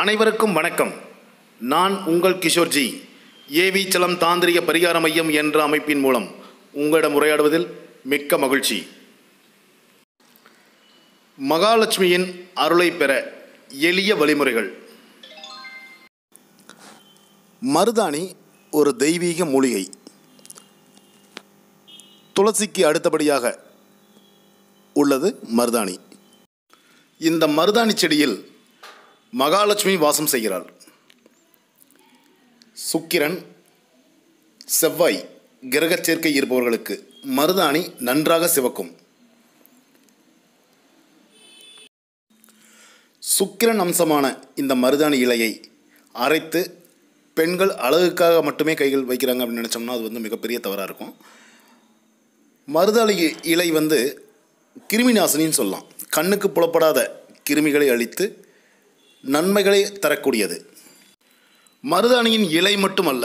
அனைவருக்கும் வணக்கம். நான் உங்கள் கிஷோர்ஜி ஏவி சலம் தாந்திரிக பரிகார மையம் என்ற அமைப்பின் மூலம் உங்களிடம் உரையாடுவதில் மிக்க மகிழ்ச்சி. மகாலட்சுமியின் அருளை பெற எளிய வழிமுறைகள். மருதாணி ஒரு தெய்வீக மூலிகை. துளசிக்கு அடுத்தபடியாக உள்ளது மருதாணி. இந்த மருதாணி செடியில் மகாலட்சுமி வாசம் செய்கிறாள். சுக்கிரன் செவ்வாய் கிரகச் சேர்க்கை இருப்பவர்களுக்கு மருதாணி நன்றாக சிவக்கும். சுக்கிரன் அம்சமான இந்த மருதாணி இலையை அரைத்து பெண்கள் அழகுக்காக மட்டுமே கைகள் வைக்கிறாங்க அப்படின்னு நினச்சோம்னா அது வந்து மிகப்பெரிய தவறாக இருக்கும். மருதாணி இலை வந்து கிருமி நாசினின்னு சொல்லலாம். கண்ணுக்கு புலப்படாத கிருமிகளை அழித்து நன்மைகளை தரக்கூடியது. மருதாணியின் இலை மட்டுமல்ல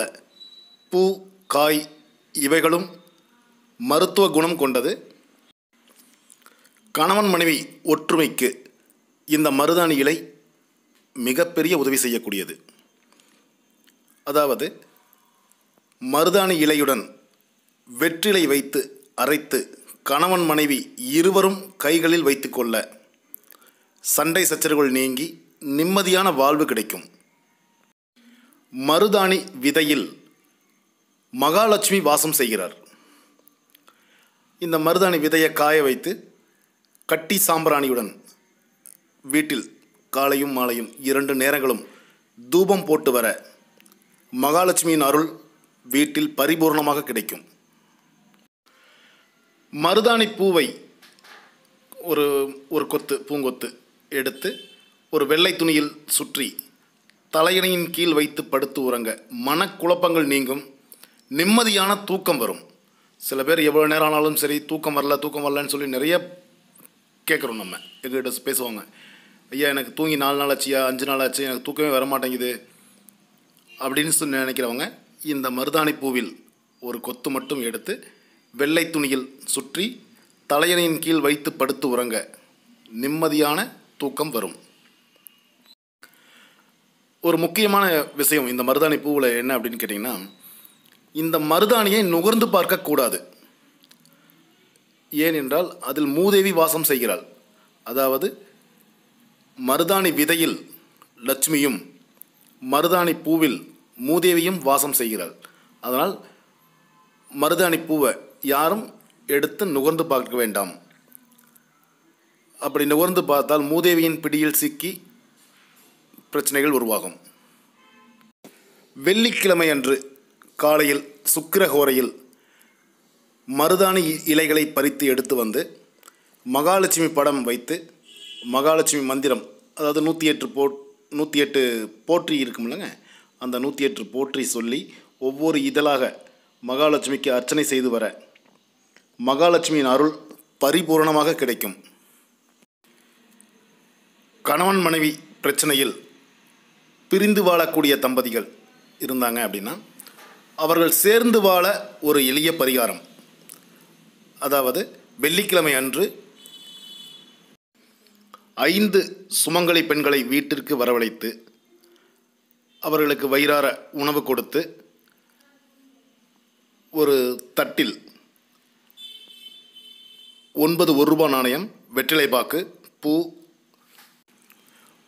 பூ காய் இவைகளும் மருத்துவ குணம் கொண்டது. கணவன் மனைவி ஒற்றுமைக்கு இந்த மருதாணி இலை மிகப்பெரிய உதவி செய்யக்கூடியது. அதாவது மருதாணி இலையுடன் வெற்றிலை வைத்து அரைத்து கணவன் மனைவி இருவரும் கைகளில் வைத்துக்கொள்ள சண்டை சச்சரவுகள் நீங்கி நிம்மதியான வாழ்வு கிடைக்கும். மருதாணி விதையில் மகாலட்சுமி வாசம் செய்கிறார். இந்த மருதாணி விதையை காய வைத்து கட்டி சாம்பிராணியுடன் வீட்டில் காலையும் மாலையும் இரண்டு நேரங்களும் தூபம் போட்டு வர மகாலட்சுமியின் அருள் வீட்டில் பரிபூர்ணமாக கிடைக்கும். மருதாணி பூவை ஒரு ஒரு கொத்து பூங்கொத்து எடுத்து ஒரு வெள்ளை துணியில் சுற்றி தலையணையின் கீழ் வைத்து படுத்து உறங்க மனக்குழப்பங்கள் நீங்கும். நிம்மதியான தூக்கம் வரும். சில பேர் எவ்வளோ நேரம் ஆனாலும் சரி தூக்கம் வரல தூக்கம் வரலன்னு சொல்லி நிறைய கேட்குறோம் நம்ம. எங்ககிட்ட பேசுவாங்க. ஐயா எனக்கு தூங்கி நாலு நாள் ஆச்சியா அஞ்சு நாள் ஆச்சு? எனக்கு தூக்கமே வர மாட்டேங்குது அப்படின்னு சொல்லி நினைக்கிறவங்க இந்த மருதாணி பூவில் ஒரு கொத்து மட்டும் எடுத்து வெள்ளை துணியில் சுற்றி தலையணையின் கீழ் வைத்து படுத்து உறங்க நிம்மதியான தூக்கம் வரும். ஒரு முக்கியமான விஷயம் இந்த மருதாணி பூவில் என்ன அப்படின்னு கேட்டிங்கன்னா இந்த மருதாணியை நுகர்ந்து பார்க்கக்கூடாது ஏனென்றால் அதில் மூதேவி வாசம் செய்கிறாள். அதாவது மருதாணி விதையில் லட்சுமியும் மருதாணி பூவில் மூதேவியும் வாசம் செய்கிறாள். அதனால் மருதாணி பூவை யாரும் எடுத்து நுகர்ந்து பார்க்க வேண்டாம். அப்படி நுகர்ந்து பார்த்தால் மூதேவியின் பிடியில் சிக்கி பிரச்சனைகள் உருவாகும். வெள்ளிக்கிழமை அன்று காலையில் சுக்கிரகோரையில் மருதாணி இலைகளை பறித்து எடுத்து வந்து மகாலட்சுமி படம் வைத்து மகாலட்சுமி மந்திரம் அதாவது நூற்றி எட்டு போ நூற்றி எட்டு போற்றி இருக்கும்லங்க அந்த நூற்றி எட்டு போற்றி சொல்லி ஒவ்வொரு இதழாக மகாலட்சுமிக்கு அர்ச்சனை செய்து வர மகாலட்சுமியின் அருள் பரிபூரணமாக கிடைக்கும். கணவன் மனைவி பிரச்சனையில் பிரிந்து வாழக்கூடிய தம்பதிகள் இருந்தாங்க அப்படின்னா அவர்கள் சேர்ந்து வாழ ஒரு எளிய பரிகாரம். அதாவது வெள்ளிக்கிழமை அன்று ஐந்து சுமங்கலி பெண்களை வீட்டிற்கு வரவழைத்து அவர்களுக்கு வயிறார உணவு கொடுத்து ஒரு தட்டில் ஒன்பது ஒரு ரூபாய் நாணயம் வெற்றிலை பாக்கு பூ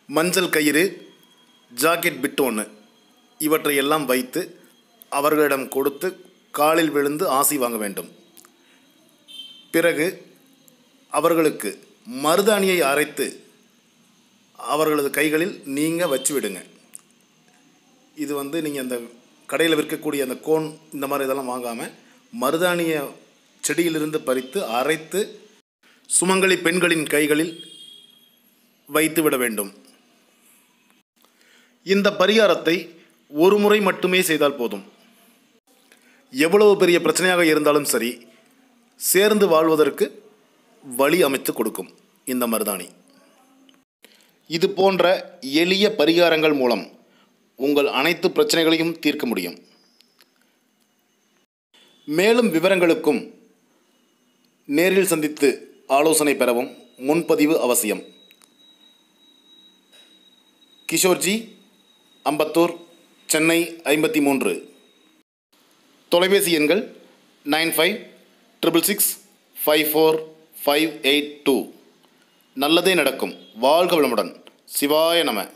மஞ்சள் கயிறு ஜாக்கெட் பிட்டோன்னு ஒன்று இவற்றை எல்லாம் வைத்து அவர்களிடம் கொடுத்து காலில் விழுந்து ஆசி வாங்க வேண்டும். பிறகு அவர்களுக்கு மருதாணியை அரைத்து அவர்களது கைகளில் நீங்கள் வச்சு விடுங்க. இது வந்து நீங்கள் அந்த கடையில் விற்கக்கூடிய அந்த கோன் இந்த மாதிரி இதெல்லாம் வாங்காமல் மருதாணியை செடியிலிருந்து பறித்து அரைத்து சுமங்கலி பெண்களின் கைகளில் வைத்து விட வேண்டும். இந்த பரிகாரத்தை ஒரு முறை மட்டுமே செய்தால் போதும். எவ்வளவு பெரிய பிரச்சனையாக இருந்தாலும் சரி சேர்ந்து வாழ்வதற்கு வழி அமைத்து கொடுக்கும் இந்த மருதாணி. இது போன்ற எளிய பரிகாரங்கள் மூலம் உங்கள் அனைத்து பிரச்சனைகளையும் தீர்க்க முடியும். மேலும் விவரங்களுக்கும் நேரில் சந்தித்து ஆலோசனை பெறவும் முன்பதிவு அவசியம். கிஷோர்ஜி அம்பத்தூர் சென்னை ஐம்பத்தி மூன்று தொலைபேசி எண்கள் nine five triple six five four five eight two. நல்லதே நடக்கும். வாழ்க வளமுடன். சிவாய நம.